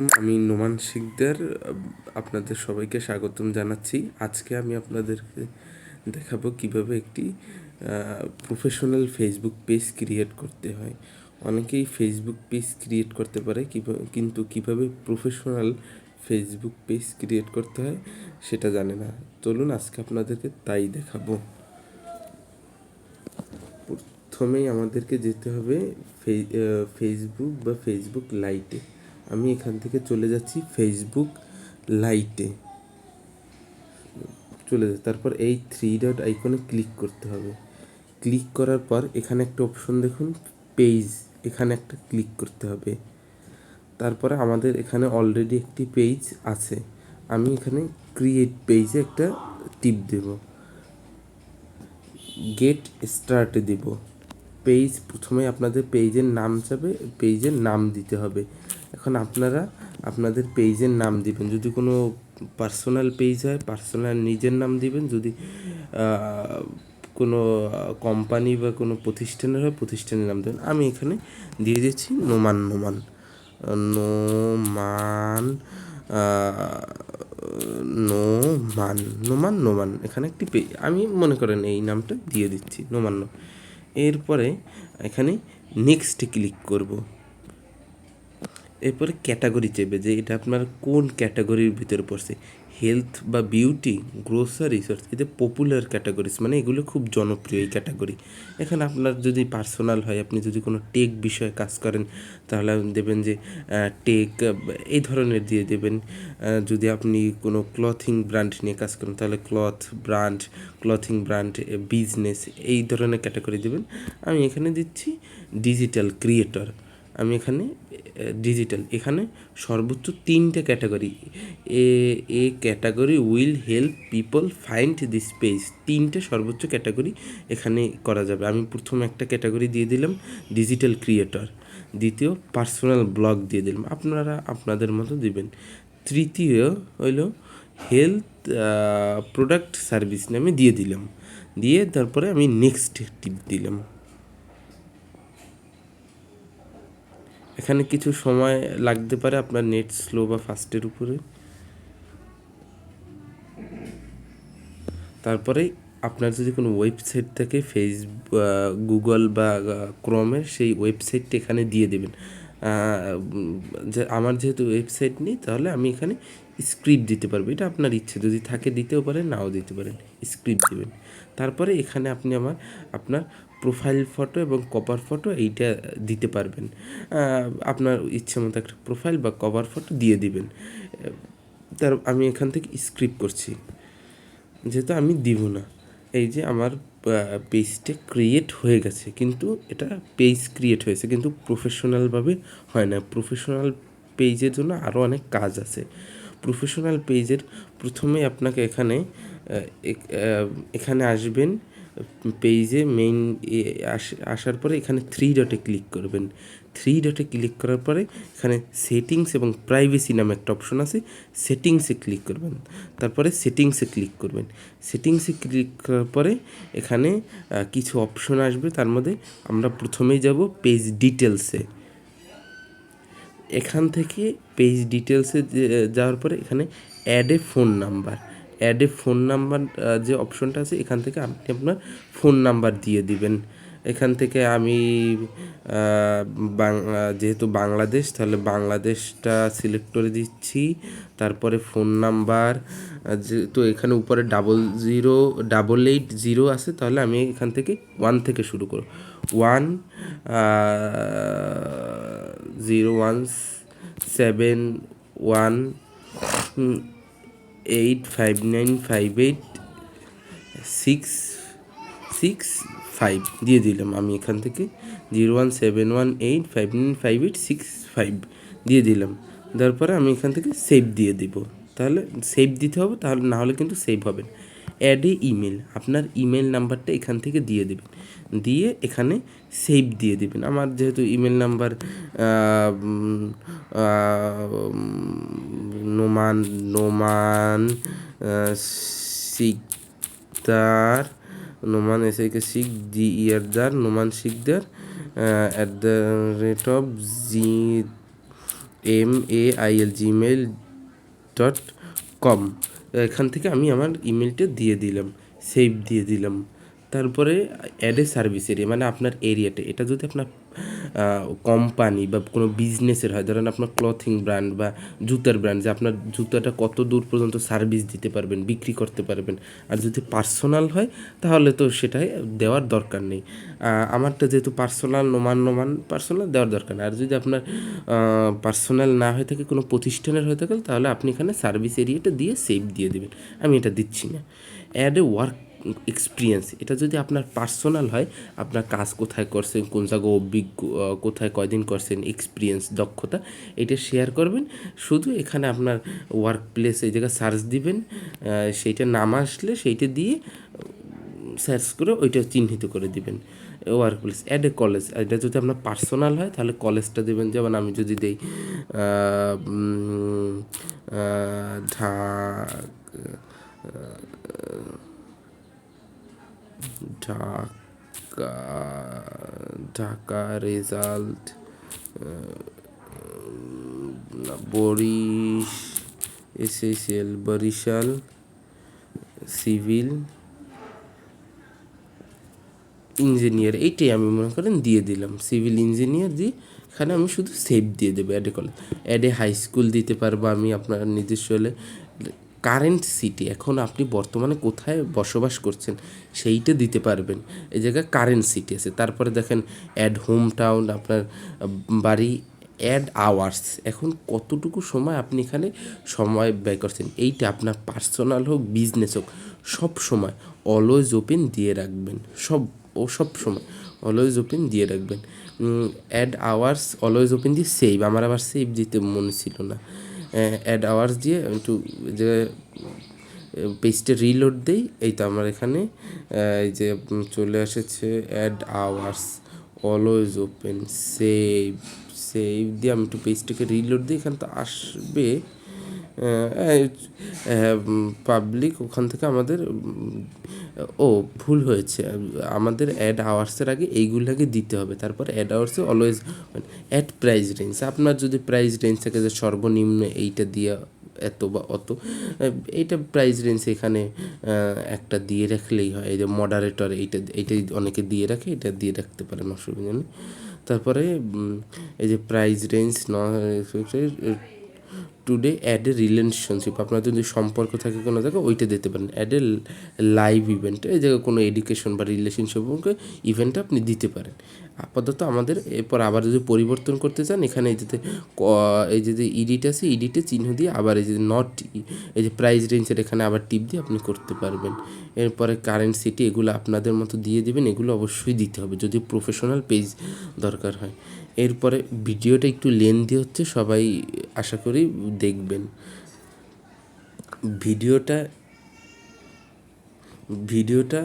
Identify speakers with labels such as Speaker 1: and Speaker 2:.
Speaker 1: আমি নোমান শিকদার, আপনাদের সবাইকে স্বাগতম জানাচ্ছি। আজকে আমি আপনাদেরকে দেখাবো কীভাবে একটি প্রফেশনাল ফেসবুক পেজ ক্রিয়েট করতে হয়। অনেকেই ফেসবুক পেজ ক্রিয়েট করতে পারে কিন্তু কীভাবে প্রফেশনাল ফেসবুক পেজ ক্রিয়েট করতে হয় সেটা জানে না। চলুন আজকে আপনাদেরকে তাই দেখাবো। প্রথমেই আমাদেরকে যেতে হবে ফেসবুক বা ফেসবুক লাইটে আমি এখান থেকে চলে যাচ্ছি ফেসবুক লাইটে চলে যাচ্ছে। তারপর এই থ্রি ডট আইকনে ক্লিক করতে হবে। ক্লিক করার পর এখানে একটা অপশন দেখুন পেজ এখানে একটা ক্লিক করতে হবে। তারপরে আমাদের এখানে অলরেডি একটি পেজ আছে। আমি এখানে ক্রিয়েট পেজে একটা টিপ দেব। গেট স্টার্টে দিব। পেজ প্রথমে আপনাদের পেজের নাম চাবে পেজের নাম দিতে হবে। এখন আপনারা আপনাদের পেজের নাম দিবেন। যদি কোনো পার্সোনাল পেজ হয় পার্সোনাল নিজের নাম দিবেন। যদি কোনো কোম্পানি বা কোনো প্রতিষ্ঠানের হয়, প্রতিষ্ঠানের নাম দেবেন। আমি এখানে দিয়ে দিচ্ছি নোমান নোমান। নোমান নোমান নোমান নোমান। এখানে একটি পেজ আমি মনে করেন এই নামটা দিয়ে দিচ্ছি, নোমান এরপরে এখানে নেক্সট ক্লিক করব। এরপরে ক্যাটাগরি চেপে যে এটা আপনার কোন ক্যাটাগরির ভিতরে পড়ছে? হেলথ বা বিউটি গ্রোসারি রিসোর্স এতে পপুলার ক্যাটাগরিজ মানে এগুলো খুব জনপ্রিয় এই ক্যাটাগরি এখানে আপনার যদি পার্সোনাল হয়, আপনি যদি কোনো টেক বিষয়ে কাজ করেন, তাহলে দেবেন যে টেক এই ধরনের দিয়ে দেবেন। যদি আপনি কোনো ক্লথিং ব্র্যান্ড নিয়ে কাজ করেন, তাহলে cloth brand clothing brand business এই ধরনের ক্যাটাগরি দেবেন। আমি এখানে দিচ্ছি ডিজিটাল ক্রিয়েটর আমি এখানে ডিজিটাল এখানে সর্বোচ্চ তিনটে category a a category will help people find this page তিনটে সর্বোচ্চ ক্যাটাগরি এখানে করা যাবে। আমি প্রথম একটা ক্যাটাগরি দিয়ে দিলাম ডিজিটাল ক্রিয়েটর দ্বিতীয় পার্সোনাল ব্লগ দিয়ে দিলাম। আপনারা আপনাদের মতো দিবেন। তৃতীয় হইল হেলথ প্রোডাক্ট সার্ভিস নামে দিয়ে দিলাম। দিয়ে তারপরে আমি নেক্সট টিপ দিলাম। এখানে কিছু সময় লাগতে পারে আপনার নেট স্লো বা ফাস্টের উপরে। তারপরে আপনার যদি কোনো ওয়েবসাইট থাকে ফেস গুগল বা ক্রোমের সেই ওয়েবসাইটটা এখানে দিয়ে দেবেন। যে আমার যেহেতু ওয়েবসাইট নেই, তাহলে আমি এখানে স্ক্রিপ্ট দিতে পারব। এটা আপনার ইচ্ছে। যদি থাকে দিতেও পারেন, নাও দিতে পারেন। স্ক্রিপ্ট দেবেন। তারপরে এখানে আপনি আমার, আপনার প্রোফাইল ফটো এবং কভার ফটো এইটা দিতে পারবেন। আপনার ইচ্ছে মতো একটা প্রোফাইল বা কভার ফটো দিয়ে দিবেন। তার, আমি এখান থেকে স্ক্রিপ্ট করছি। যেহেতু আমি দিব না। এই যে আমার পেজটা ক্রিয়েট হয়ে গেছে। কিন্তু এটা পেজ ক্রিয়েট হয়েছে। কিন্তু প্রফেশনালভাবে হয় না। প্রফেশনাল পেজের জন্য আরও অনেক কাজ আছে। প্রফেশনাল পেজের প্রথমে আপনাকে এখানে এখানে আসবেন। পেজে মেইন আসার পরে এখানে থ্রি ডটে ক্লিক করবেন। থ্রি ডটে ক্লিক করার পরে এখানে সেটিংস এবং প্রাইভেসি নামে একটা অপশন আছে সেটিংসে ক্লিক করবেন। তারপরে সেটিংসে ক্লিক করবেন। সেটিংসে ক্লিক করার পরে এখানে কিছু অপশন আসবে। তার মধ্যে আমরা প্রথমেই যাব পেজ ডিটেলসে এখান থেকে পেজ ডিটেলসে যাওয়ার পরে এখানে add a phone number add phone number যে অপশনটা আছে, এখান থেকে আপনি আপনার ফোন নাম্বার দিয়ে দিবেন। এখান থেকে আমি যেহেতু বাংলাদেশ, তাহলে বাংলাদেশটা সিলেক্ট করে দিচ্ছি। তারপরে ফোন নাম্বার যেহেতু এখানে উপরে double zero double eight zero আছে, তাহলে আমি এখান থেকে ওয়ান থেকে শুরু করব। One zero one seven one eight five nine five eight six six five দিয়ে দিলাম আমি এখান থেকে zero one seven one eight five nine five eight six five দিয়ে দিলাম। তারপরে আমি এখান থেকে সেভ দিয়ে দিব। তাহলে সেভ দিতে হবে, তাহলে না হলে কিন্তু সেভ হবে না। অ্যাড এ ইমেল আপনার ইমেল নাম্বারটা এখান থেকে দিয়ে দেবেন। দিয়ে এখানে সেভ দিয়ে দেবেন। আমার যেহেতু email number Noman Noman Sikdar, Noman S K শিখ জি ইয়ারদার Noman Sikdar at the rate of G M A I L Gmail dot com এখান থেকে আমি আমার ইমেলটা দিয়ে দিলাম সেভ দিয়ে দিলাম। তারপরে অ্যাড এ সার্ভিস এরিয়া মানে আপনার এরিয়াতে এটা যদি আপনার কোম্পানি বা কোনো বিজনেসের হয়, ধরেন আপনার ক্লথিং ব্র্যান্ড বা জুতার ব্র্যান্ড যে আপনার জুতাটা কত দূর পর্যন্ত সার্ভিস দিতে পারবেন, বিক্রি করতে পারবেন। আর যদি পার্সোনাল হয়, তাহলে তো সেটাই দেওয়ার দরকার নেই। আমারটা যেহেতু পার্সোনাল নোমান নোমান পার্সোনাল দেওয়ার দরকার নেই। আর যদি আপনার পার্সোনাল না হয়ে থাকে, কোনো প্রতিষ্ঠানের হয়ে থাকে, তাহলে আপনি এখানে সার্ভিস এরিয়াটা দিয়ে সেভ দিয়ে দেবেন। আমি এটা দিচ্ছি না। অ্যাড এ ওয়ার্ক এক্সপিরিয়েন্স এটা যদি আপনার পার্সোনাল হয় আপনার কাজ কোথায় করছেন কোন জায়গায় অভিজ্ঞ কোথায় কয়দিন করছেন এক্সপিরিয়েন্স দক্ষতা এটা শেয়ার করবেন। শুধু এখানে আপনার ওয়ার্ক প্লেস এই জায়গায় সার্চ দিবেন সেইটা নাম আসলে সেইটা দিয়ে সার্চ করে ওইটা চিহ্নিত করে দিবেন। Work place add a college এটা যদি আপনার পার্সোনাল হয় তাহলে কলেজটা দেবেন। যেমন আমি যদি দেই আহ, উম, আহ, ঢা ঢাকা ঢাকা রেজাল্ট বরিশ এসএসএল বরিশাল, সিভিল, ইঞ্জিনিয়ার, এইটাই আমি মনে করেন দিয়ে দিলাম। সিভিল ইঞ্জিনিয়ার দিয়ে এখানে আমি শুধু সেভ দিয়ে দেবো অ্যাডে কলেজ অ্যাডে হাই স্কুল দিতে পারব আমি আপনার নিজস্ব হলে। কারেন্ট সিটি এখন আপনি বর্তমানে কোথায় বসবাস করছেন, সেইটা দিতে পারবেন। এই জায়গায় কারেন্ট সিটি আছে। তারপরে দেখেন অ্যাড হোম টাউন আপনার বাড়ি অ্যাড আওয়ার্স এখন কতটুকু সময় আপনি এখানে সময় ব্যয় করছেন? এইটা আপনার পার্সোনাল হোক বিজনেস হোক, সব সময় অলওয়েজ ওপেন দিয়ে রাখবেন। সব, ও সব সময় অলওয়েজ ওপেন দিয়ে রাখবেন। অ্যাড আওয়ার্স অলওয়েজ ওপেন দিয়ে সেভ আমার আবার সেভ দিতে মনে ছিল না। অ্যাড আওয়ার্স দিয়ে একটু যে পেজটা রিলোড দেই, এই তো আমার এখানে এই যে চলে এসেছে add hours always open save save দিয়ে আমি একটু পেজটাকে রিলোড দিই এখানে তো আসবে। পাবলিক ওখান থেকে আমাদের ও, ভুল হয়েছে। আমাদের অ্যাড আওয়ার্সের আগে এইগুলোকে দিতে হবে। তারপর অ্যাড আওয়ার্সে অলওয়েজ অ্যাড প্রাইস রেঞ্জ আপনার যদি প্রাইস রেঞ্জ থাকে যে সর্বনিম্ন এইটা দিয়ে এত বা অত, এইটা প্রাইস রেঞ্জ এখানে একটা দিয়ে রাখলেই হয়। এই যে মডারেটর এইটা, এইটাই অনেকে দিয়ে রাখে, এটা দিয়ে রাখতে পারেন, অসুবিধা নেই। তারপরে এই যে price range today add a relationship আপনার যদি সম্পর্ক থাকে কোনো জায়গায়, ওইটা দিতে পারেন। অ্যাড এ লাইভ ইভেন্ট এই জায়গায় কোনো এডুকেশন বা রিলেশনশিপ ইভেন্ট আপনি দিতে পারেন। আপাতত আমাদের এরপর আবার যদি পরিবর্তন করতে চান, এখানে এই যে এই যে ইডিট আছে ইডিটে চিহ্ন দিয়ে আবার এই যে নট এই যে প্রাইস রেঞ্জের এখানে আবার টিপ দিয়ে আপনি করতে পারবেন। এরপরে কারেন্ট সিটি এগুলো আপনাদের মতো দিয়ে দিবেন, এগুলো অবশ্যই দিতে হবে, যদি প্রফেশনাল পেজ দরকার হয়। এরপরে ভিডিওটা একটু লেন্দি হচ্ছে, সবাই আশা করি দেখবেন। ভিডিওটা ভিডিওটা